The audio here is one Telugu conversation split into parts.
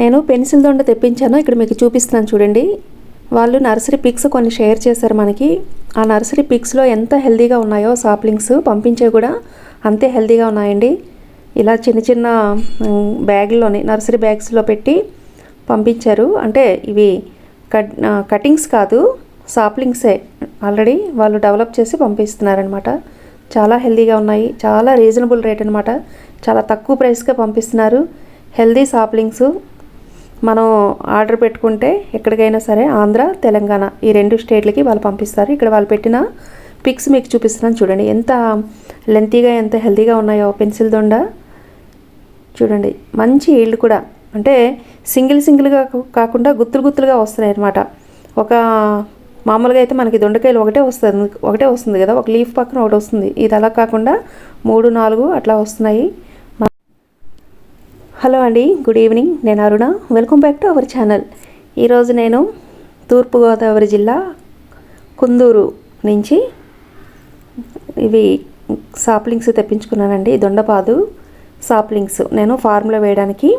నేను పెన్సిల్ దొండ తెప్పించాను. ఇక్కడ మీకు చూపిస్తున్నాను చూడండి. వాళ్ళు నర్సరీ పిక్స్ కొన్ని షేర్ చేశారు మనకి. ఆ నర్సరీ పిక్స్లో ఎంత హెల్దీగా ఉన్నాయో సాప్లింగ్స్ పంపించే కూడా అంతే హెల్దీగా ఉన్నాయండి. ఇలా చిన్న చిన్న బ్యాగ్లోని నర్సరీ బ్యాగ్స్లో పెట్టి పంపించారు. అంటే ఇవి కట్ కటింగ్స్ కాదు సాప్లింగ్సే. ఆల్రెడీ వాళ్ళు డెవలప్ చేసి పంపిస్తున్నారనమాట చాలా హెల్దీగా ఉన్నాయి. చాలా రీజనబుల్ రేట్ అనమాట చాలా తక్కువ ప్రైస్కే పంపిస్తున్నారు. Healthy saplings. మనం ఆర్డర్ పెట్టుకుంటే ఎక్కడికైనా సరే ఆంధ్ర తెలంగాణ ఈ రెండు స్టేట్లకి వాళ్ళు పంపిస్తారు. ఇక్కడ వాళ్ళు పెట్టిన పిక్స్ మీకు చూపిస్తున్నాను చూడండి. ఎంత లెంతీగా ఎంత హెల్తీగా ఉన్నాయో పెన్సిల్ దొండ చూడండి. మంచి ఈల్డ్ కూడా. అంటే సింగిల్ సింగిల్గా కాకుండా గుత్తులు గుత్తులుగా వస్తున్నాయి అన్నమాట ఒక మామూలుగా అయితే మనకి దొండకాయలు ఒకటే వస్తుంది ఒకటే వస్తుంది కదా. ఒక లీఫ్ పక్కన ఒకటి వస్తుంది. ఇది అలా కాకుండా మూడు నాలుగు అట్లా వస్తున్నాయి. హలో అండి గుడ్ ఈవినింగ్. నేను Aruna. Welcome back to our channel. ఈరోజు నేను తూర్పుగోదావరి జిల్లా కుందూరు నుంచి ఇవి సాప్లింగ్స్ తెప్పించుకున్నానండి. దొండపాదు సాప్లింగ్స్. నేను ఫార్మ్లో వేయడానికి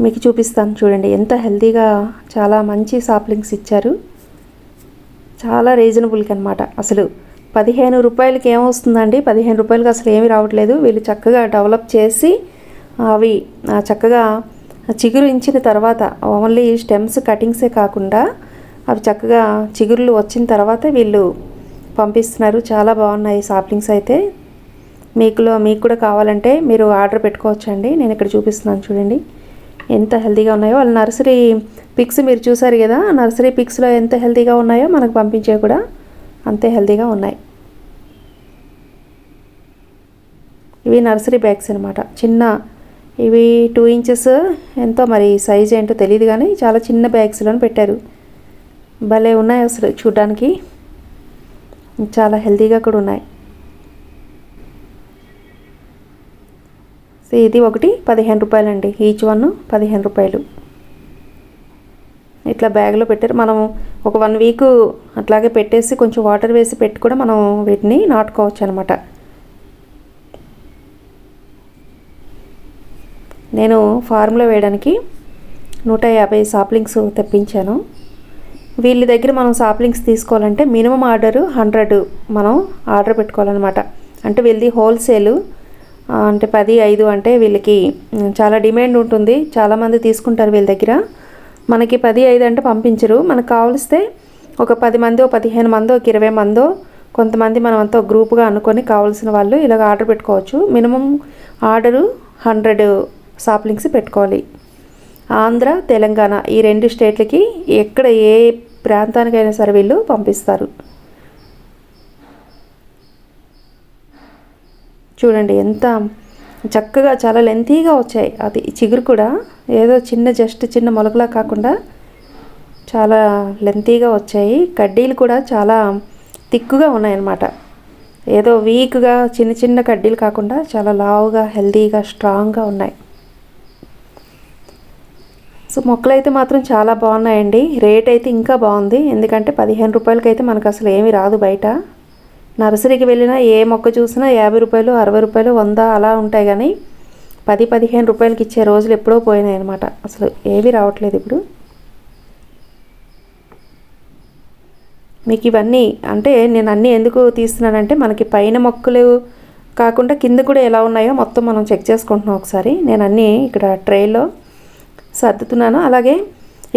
మీకు చూపిస్తాను చూడండి. ఎంత హెల్తీగా చాలా మంచి సాప్లింగ్స్ ఇచ్చారు. చాలా రీజనబుల్కి అనమాట అసలు పదిహేను రూపాయలకి ఏమొస్తుందండి? పదిహేను రూపాయలకి అసలు ఏమీ రావట్లేదు. వీళ్ళు చక్కగా డెవలప్ చేసి అవి చక్కగా చిగురించిన తర్వాత ఓన్లీ స్టెమ్స్ కటింగ్సే కాకుండా అవి చక్కగా చిగురులు వచ్చిన తర్వాత వీళ్ళు పంపిస్తున్నారు. చాలా బాగున్నాయి సాప్లింగ్స్ అయితే. మీకులో మీకు కూడా కావాలంటే మీరు ఆర్డర్ పెట్టుకోవచ్చండి. నేను ఇక్కడ చూపిస్తున్నాను చూడండి. ఎంత హెల్తీగా ఉన్నాయో. వాళ్ళ నర్సరీ పిక్స్ మీరు చూసారు కదా నర్సరీ పిక్స్లో ఎంత హెల్తీగా ఉన్నాయో మనకు పంపించే కూడా అంతే హెల్తీగా ఉన్నాయి. ఇవి నర్సరీ బ్యాగ్స్ అనమాట చిన్న ఇవి టూ ఇంచెస్ ఎంతో మరి సైజ్ ఏంటో తెలియదు కానీ చాలా చిన్న బ్యాగ్స్లోనే పెట్టారు. భలే ఉన్నాయి అసలు చూడ్డానికి. చాలా హెల్తీగా కూడా ఉన్నాయి. సో ఇది ఒకటి పదిహేను రూపాయలండి. ఈచ్ వన్ పదిహేను రూపాయలు. ఇట్లా బ్యాగ్లో పెట్టారు. మనం ఒక వన్ వీక్ అట్లాగే పెట్టేసి కొంచెం వాటర్ వేసి పెట్టి కూడా మనం వీటిని నాటుకోవచ్చు అనమాట నేను ఫార్ములో వేయడానికి నూట యాభై సాప్లింగ్స్ తెప్పించాను. వీళ్ళ దగ్గర మనం సాప్లింగ్స్ తీసుకోవాలంటే మినిమం ఆర్డర్ హండ్రెడ్ మనం ఆర్డర్ పెట్టుకోవాలన్నమాట. అంటే వీళ్ళది హోల్సేలు అంటే పది ఐదు అంటే వీళ్ళకి చాలా డిమాండ్ ఉంటుంది. చాలామంది తీసుకుంటారు వీళ్ళ దగ్గర. మనకి పది ఐదు అంటే పంపించరు. మనకు కావలిస్తే ఒక పది మంది ఒక పదిహేను మందో ఒక ఇరవై మందో కొంతమంది మనం అంతా గ్రూప్గా అనుకొని కావాల్సిన వాళ్ళు ఇలాగ ఆర్డర్ పెట్టుకోవచ్చు. మినిమం ఆర్డరు హండ్రెడ్ సాప్లింగ్స్ పెట్టుకోవాలి. ఆంధ్ర తెలంగాణ ఈ రెండు స్టేట్లకి ఎక్కడ ఏ ప్రాంతానికైనా సరే వీళ్ళు పంపిస్తారు. చూడండి ఎంత చక్కగా చాలా లెంతీగా వచ్చాయి. అది చిగురు కూడా ఏదో చిన్న జస్ట్ చిన్న మొలకలా కాకుండా చాలా లెంతీగా వచ్చాయి. కడ్డీలు కూడా చాలా తిక్కుగా ఉన్నాయన్నమాట. ఏదో వీక్గా చిన్న చిన్న కడ్డీలు కాకుండా చాలా లావుగా హెల్తీగా స్ట్రాంగ్గా ఉన్నాయి. సో మొక్కలు అయితే మాత్రం చాలా బాగున్నాయండి. రేట్ అయితే ఇంకా బాగుంది. ఎందుకంటే పదిహేను రూపాయలకైతే మనకు అసలు ఏమీ రాదు బయట. నర్సరీకి వెళ్ళినా ఏ మొక్క చూసినా యాభై రూపాయలు అరవై రూపాయలు వంద అలా ఉంటాయి కానీ పది పదిహేను రూపాయలకి ఇచ్చే రోజులు ఎప్పుడో పోయినాయి అనమాట అసలు ఏవి రావట్లేదు ఇప్పుడు. మీకు ఇవన్నీ అంటే నేను అన్నీ ఎందుకు తీస్తున్నానంటే మనకి పైన మొక్కలు కాకుండా కింద కూడా ఎలా ఉన్నాయో మొత్తం మనం చెక్ చేసుకుంటున్నాం ఒకసారి. నేను అన్నీ ఇక్కడ ట్రేలో సర్దుతున్నాను. అలాగే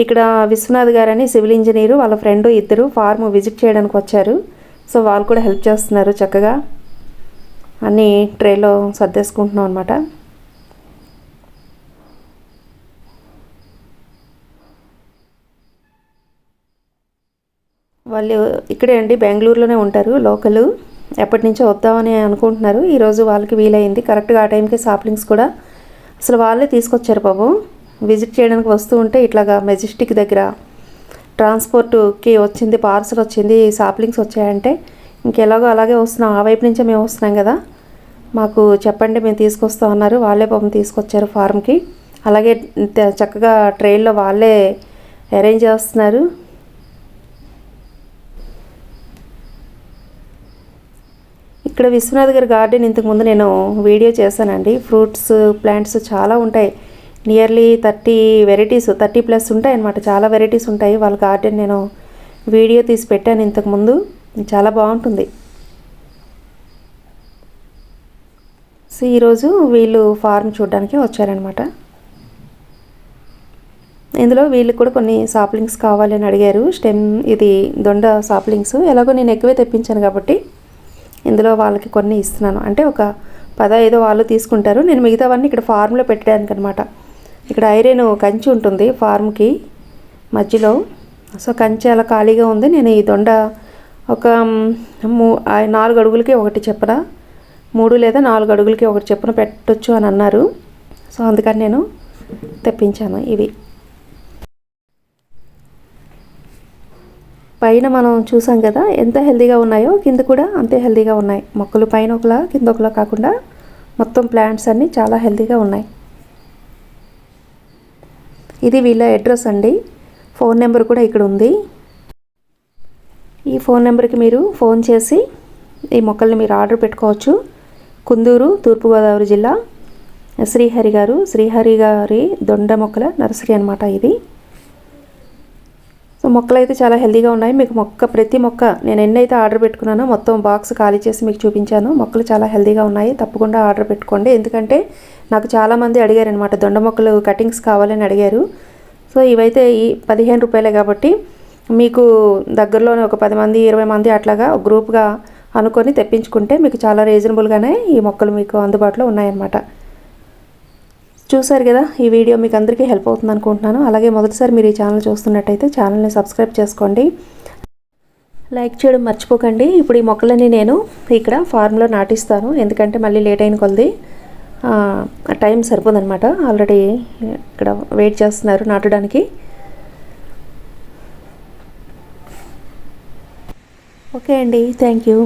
ఇక్కడ విశ్వనాథ్ గారని సివిల్ ఇంజనీరు వాళ్ళ ఫ్రెండ్ ఇద్దరు ఫార్మ్ విజిట్ చేయడానికి వచ్చారు. సో వాళ్ళు కూడా హెల్ప్ చేస్తున్నారు చక్కగా. అన్నీ ట్రేలో సర్దేసుకుంటున్నాం అనమాట వాళ్ళు ఇక్కడే అండి బెంగళూరులోనే ఉంటారు లోకల్. ఎప్పటి నుంచో వద్దామని అనుకుంటున్నారు. ఈరోజు వాళ్ళకి వీలైంది. కరెక్ట్గా ఆ టైంకి సాప్లింగ్స్ కూడా. అసలు వాళ్ళే తీసుకొచ్చారు బాబు. విజిట్ చేయడానికి వస్తూ ఉంటే ఇట్లాగా మెజెస్టిక్ దగ్గర ట్రాన్స్పోర్ట్కి వచ్చింది పార్సల్ వచ్చింది సాప్లింగ్స్ వచ్చాయంటే ఇంకెలాగో అలాగే వస్తున్నాం. ఆ వైపు నుంచే మేము వస్తున్నాం కదా. మాకు చెప్పండి మేము తీసుకొస్తాం అన్నారు. వాళ్ళే పాపం తీసుకొచ్చారు ఫార్మ్కి అలాగే చక్కగా ట్రైన్లో వాళ్ళే అరేంజ్ చేస్తున్నారు. ఇక్కడ విశ్వనాథ్ గారి గార్డెన్ ఇంతకుముందు నేను వీడియో చేశానండి. ఫ్రూట్స్ ప్లాంట్స్ చాలా ఉంటాయి. Nearly thirty varieties thirty plus ఉంటాయి అన్నమాట. చాలా వెరైటీస్ ఉంటాయి. వాళ్ళ గార్డెన్ నేను వీడియో తీసి పెట్టాను ఇంతకుముందు చాలా బాగుంటుంది. సో ఈరోజు వీళ్ళు ఫార్మ్ చూడడానికి వచ్చారనమాట ఇందులో వీళ్ళకి కూడా కొన్ని సాప్లింగ్స్ కావాలని అడిగారు. స్టెమ్ ఇది దొండ సాప్లింగ్స్ ఎలాగో నేను ఎక్కువే తెప్పించాను కాబట్టి ఇందులో వాళ్ళకి కొన్ని ఇస్తున్నాను. అంటే ఒక పదహైదో వాళ్ళు తీసుకుంటారు. నేను మిగతావన్నీ ఇక్కడ ఫార్మ్లో పెట్టడానికి అనమాట ఇక్కడ ఐరన్ కంచి ఉంటుంది ఫార్మ్కి మధ్యలో. సో కంచి అలా ఖాళీగా ఉంది. నేను ఈ దొండ ఒక మూ నాలుగు అడుగులకి ఒకటి చెప్పన? మూడు లేదా నాలుగు అడుగులకి ఒకటి చెప్పున? పెట్టొచ్చు అని అన్నారు. సో అందుకని నేను తెప్పించాను ఇవి. పైన మనం చూసాం కదా ఎంత హెల్దీగా ఉన్నాయో కింద కూడా అంతే హెల్దీగా ఉన్నాయి. మొక్కలు పైన ఒకలా కింద ఒకలా కాకుండా మొత్తం ప్లాంట్స్ అన్నీ చాలా హెల్దీగా ఉన్నాయి. ఇది వీళ్ళ అడ్రస్ అండి. ఫోన్ నెంబర్ కూడా ఇక్కడ ఉంది. ఈ ఫోన్ నెంబర్కి మీరు ఫోన్ చేసి ఈ మొక్కల్ని మీరు ఆర్డర్ పెట్టుకోవచ్చు. కుందూరు తూర్పుగోదావరి జిల్లా శ్రీహరి గారు శ్రీహరి గారి దొండ మొక్కల నర్సరీ అనమాట ఇది. సో మొక్కలు అయితే చాలా హెల్తీగా ఉన్నాయి. మీకు మొక్క ప్రతి మొక్క నేను ఎన్నైతే ఆర్డర్ పెట్టుకున్నానో మొత్తం బాక్స్ ఖాళీ చేసి మీకు చూపించాను. మొక్కలు చాలా హెల్తీగా ఉన్నాయి. తప్పకుండా ఆర్డర్ పెట్టుకోండి. ఎందుకంటే నాకు చాలామంది అడిగారు అనమాట దొండ మొక్కలు కటింగ్స్ కావాలని అడిగారు. సో ఇవైతే ఈ పదిహేను రూపాయలే కాబట్టి మీకు దగ్గరలోనే ఒక పది మంది ఇరవై మంది అట్లాగా ఒక గ్రూప్గా అనుకొని తెప్పించుకుంటే మీకు చాలా రీజనబుల్గానే ఈ మొక్కలు మీకు అందుబాటులో ఉన్నాయన్నమాట. చూసారు కదా ఈ వీడియో మీకు అందరికీ హెల్ప్ అవుతుంది అనుకుంటున్నాను. అలాగే మొదటిసారి మీరు ఈ ఛానల్ చూస్తున్నట్టయితే ఛానల్ని సబ్స్క్రైబ్ చేసుకోండి. లైక్ చేయడం మర్చిపోకండి. ఇప్పుడు ఈ మొక్కలని నేను ఇక్కడ ఫార్మ్లో నాటిస్తాను. ఎందుకంటే మళ్ళీ లేట్ అయిన కొలది. టైం సరిపోదనమాట ఆల్రెడీ ఇక్కడ వెయిట్ చేస్తున్నారు నాటడానికి. ఓకే అండి థ్యాంక్ యూ.